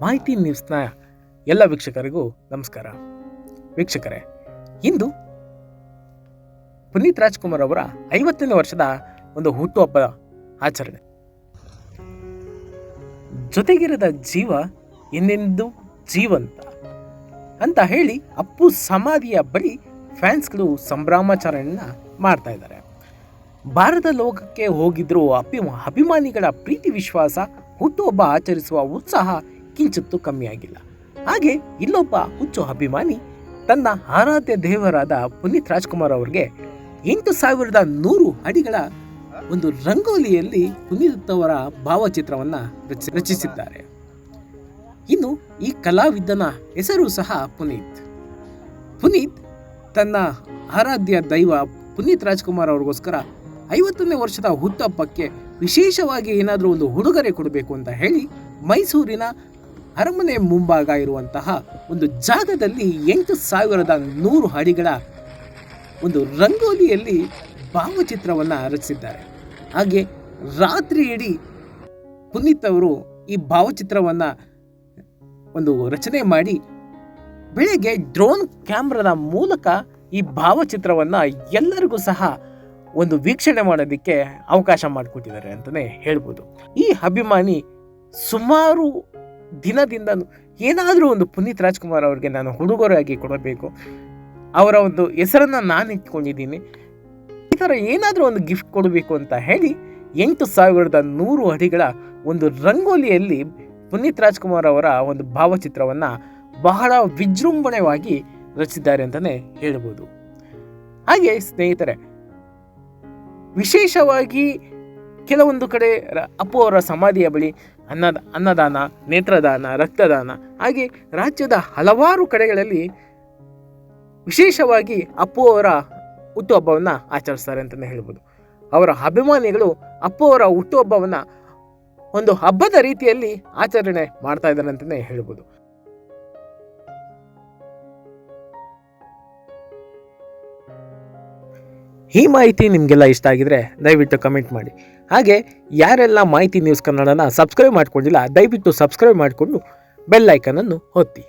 ಮಾಹಿತಿ ನ್ಯೂಸ್ನ ಎಲ್ಲ ವೀಕ್ಷಕರಿಗೂ ನಮಸ್ಕಾರ. ವೀಕ್ಷಕರೇ, ಇಂದು ಪುನೀತ್ ರಾಜ್ಕುಮಾರ್ ಅವರ ಐವತ್ತನೇ ವರ್ಷದ ಒಂದು ಹುಟ್ಟುಹಬ್ಬ ಆಚರಣೆ. ಜೊತೆಗಿರದ ಜೀವ ಇನ್ನೆಂದು ಜೀವಂತ ಅಂತ ಹೇಳಿ ಅಪ್ಪು ಸಮಾಧಿಯ ಬಳಿ ಫ್ಯಾನ್ಸ್ಗಳು ಸಂಭ್ರಮಾಚರಣೆಯನ್ನ ಮಾಡ್ತಾ ಇದ್ದಾರೆ. ಭಾರತ ಲೋಕಕ್ಕೆ ಹೋಗಿದ್ರು ಅಭಿ ಅಭಿಮಾನಿಗಳ ಪ್ರೀತಿ, ವಿಶ್ವಾಸ, ಹುಟ್ಟುಹಬ್ಬ ಆಚರಿಸುವ ಉತ್ಸಾಹ ಕಿಂಚಿತ್ತು ಕಮ್ಮಿಯಾಗಿಲ್ಲ ಹಾಗೆ ಇಲ್ಲೊಬ್ಬ ಹುಚ್ಚು ಅಭಿಮಾನಿ ತನ್ನ ಆರಾಧ್ಯ ದೇವರಾದ ಪುನೀತ್ ರಾಜ್ಕುಮಾರ್ ಅವರಿಗೆ ಎಂಟು ಸಾವಿರದ ನೂರು ಅಡಿಗಳ ಒಂದು ರಂಗೋಲಿಯಲ್ಲಿ ಪುನೀತ್ ಅವರ ಭಾವಚಿತ್ರವನ್ನು ರಚಿ, ರಚಿಸಿದ್ದಾರೆ. ಇನ್ನು ಈ ಕಲಾವಿದನ ಹೆಸರು ಸಹ ಪುನೀತ್. ಪುನೀತ್ ತನ್ನ ಆರಾಧ್ಯ ದೈವ ಪುನೀತ್ ರಾಜ್ಕುಮಾರ್ ಅವ್ರಿಗೋಸ್ಕರ ಐವತ್ತನೇ ವರ್ಷದ ಹುತ್ತಪ್ಪಕ್ಕೆ ವಿಶೇಷವಾಗಿ ಏನಾದರೂ ಒಂದು ಉಡುಗೊರೆ ಕೊಡಬೇಕು ಅಂತ ಹೇಳಿ ಮೈಸೂರಿನ ಅರಮನೆ ಮುಂಭಾಗ ಇರುವಂತಹ ಒಂದು ಜಾಗದಲ್ಲಿ ಎಂಟು ಸಾವಿರದ ನೂರು ಅಡಿಗಳ ಒಂದು ರಂಗೋಲಿಯಲ್ಲಿ ಭಾವಚಿತ್ರವನ್ನು ರಚಿಸಿದ್ದಾರೆ. ಹಾಗೆ ರಾತ್ರಿ ಇಡೀ ಪುನೀತ್ ಅವರು ಈ ಭಾವಚಿತ್ರವನ್ನು ಒಂದು ರಚನೆ ಮಾಡಿ ಬೆಳಗ್ಗೆ ಡ್ರೋನ್ ಕ್ಯಾಮ್ರಾದ ಮೂಲಕ ಈ ಭಾವಚಿತ್ರವನ್ನು ಎಲ್ಲರಿಗೂ ಸಹ ಒಂದು ವೀಕ್ಷಣೆ ಮಾಡೋದಕ್ಕೆ ಅವಕಾಶ ಮಾಡಿಕೊಟ್ಟಿದ್ದಾರೆ ಅಂತಲೇ ಹೇಳ್ಬೋದು. ಈ ಅಭಿಮಾನಿ ಸುಮಾರು ದಿನದಿಂದ ಏನಾದರೂ ಒಂದು ಪುನೀತ್ ರಾಜ್ಕುಮಾರ್ ಅವರಿಗೆ ನಾನು ಹುಡುಗರಾಗಿ ಕೊಡಬೇಕು. ಅವರ ಒಂದು ಹೆಸರನ್ನು ನಾನು ಇಟ್ಕೊಂಡಿದ್ದೀನಿ. ಈ ಥರ ಏನಾದರೂ ಒಂದು ಗಿಫ್ಟ್ ಕೊಡಬೇಕು ಅಂತ ಹೇಳಿ ಎಂಟು ಸಾವಿರದ ನೂರು ಅಡಿಗಳ ಒಂದು ರಂಗೋಲಿಯಲ್ಲಿ ಪುನೀತ್ ರಾಜ್ಕುಮಾರ್ ಅವರ ಒಂದು ಭಾವಚಿತ್ರವನ್ನು ಬಹಳ ವಿಜೃಂಭಣೆಯಾಗಿ ರಚಿಸಿದ್ದಾರೆ ಅಂತಲೇ ಹೇಳ್ಬೋದು. ಹಾಗೆ ಸ್ನೇಹಿತರೆ, ವಿಶೇಷವಾಗಿ ಕೆಲವೊಂದು ಕಡೆ ರ- ಅಪ್ಪು ಅವರ ಸಮಾಧಿಯ ಬಳಿ ಅನ್ನದ ಅನ್ನದಾನ, ನೇತ್ರದಾನ, ರಕ್ತದಾನ, ಹಾಗೆ ರಾಜ್ಯದ ಹಲವಾರು ಕಡೆಗಳಲ್ಲಿ ವಿಶೇಷವಾಗಿ ಅಪ್ಪು ಅವರ ಹುಟ್ಟುಹಬ್ಬವನ್ನು ಆಚರಿಸ್ತಾರೆ ಅಂತಲೇ ಹೇಳ್ಬೋದು. ಅವರ ಅಭಿಮಾನಿಗಳು ಅಪ್ಪು ಅವರ ಹುಟ್ಟುಹಬ್ಬವನ್ನು ಒಂದು ಹಬ್ಬದ ರೀತಿಯಲ್ಲಿ ಆಚರಣೆ ಮಾಡ್ತಾ ಇದ್ದಾರೆ ಅಂತಲೇ ಹೇಳ್ಬೋದು. ಈ ಮಾಹಿತಿ ನಿಮಗೆಲ್ಲ ಇಷ್ಟ ಆಗಿದ್ರೆ ದಯವಿಟ್ಟು ಕಮೆಂಟ್ ಮಾಡಿ. ಹಾಗೆ ಯಾರೆಲ್ಲ ಮಾಹಿತಿ ನ್ಯೂಸ್ ಕನ್ನಡನ ಸಬ್ಸ್ಕ್ರೈಬ್ ಮಾಡ್ಕೊಂಡಿಲ್ಲ, ದಯವಿಟ್ಟು ಸಬ್ಸ್ಕ್ರೈಬ್ ಮಾಡಿಕೊಂಡು ಬೆಲ್ ಐಕನನ್ನು ಒತ್ತಿ.